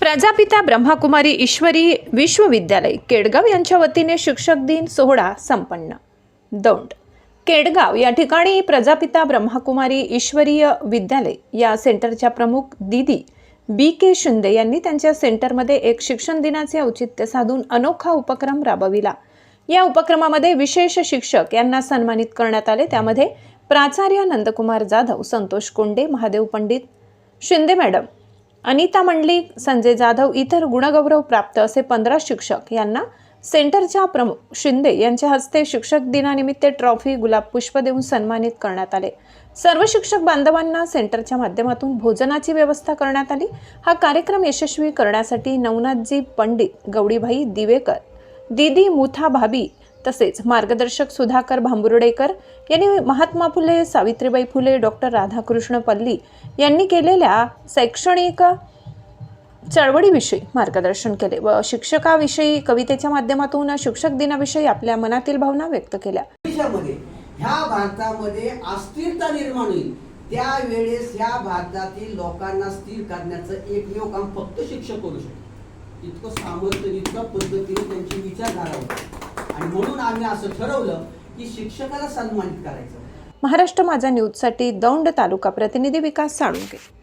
प्रजापिता ब्रह्माकुमारी ईश्वरी विश्वविद्यालय केडगाव यांच्या वतीने शिक्षक दिन सोहळा संपन्न. दौंड. केडगाव या ठिकाणी प्रजापिता ब्रह्माकुमारी ईश्वरीय विद्यालय या सेंटरच्या प्रमुख दिदी बी के शिंदे यांनी त्यांच्या सेंटरमध्ये एक शिक्षण दिनाचे औचित्य साधून अनोखा उपक्रम राबविला. या उपक्रमामध्ये विशेष शिक्षक यांना सन्मानित करण्यात आले. त्यामध्ये प्राचार्य नंदकुमार जाधव संतोष कोंडे महादेव पंडित शिंदे मॅडम अनिता मंडली संजय जाधव इतर गुणगौरव प्राप्त असे पंधरा शिक्षक यांना सेंटरच्या प्रमुख शिंदे यांच्या हस्ते शिक्षक दिनानिमित्त ट्रॉफी गुलाब पुष्प देऊन सन्मानित करण्यात आले. सर्व शिक्षक बांधवांना सेंटरच्या माध्यमातून भोजनाची व्यवस्था करण्यात आली. हा कार्यक्रम यशस्वी करण्यासाठी नवनाथजी पंडित गौडीभाई दिवेकर दीदी मुथा भाभी तसेच मार्गदर्शक सुधाकर भांबुर्डेकर यांनी महात्मा फुले सावित्रीबाई फुले डॉक्टर राधाकृष्ण पल्ली यांनी केलेल्या शैक्षणिक चळवळीविषयी मार्गदर्शन केले व शिक्षकाविषयी कवितेच्या माध्यमातून शिक्षक दिनाविषयी आपल्या मनातील भावना व्यक्त केल्या. ह्या भारतामध्ये अस्थिरता निर्माण होईल. त्यावेळेस ह्या भारतातील लोकांना स्थिर करण्याचं एकमेव काम फक्त शिक्षक करू शकतो इतकं सामर्थ्य इतकं पद्धतीने त्यांची विचारधारा होती. म्हणून आम्ही असं ठरवलं की शिक्षकाला सन्मानित करायचं. महाराष्ट्र माझा न्यूजसाठी दौंड तालुका प्रतिनिधी विकास साळुंके.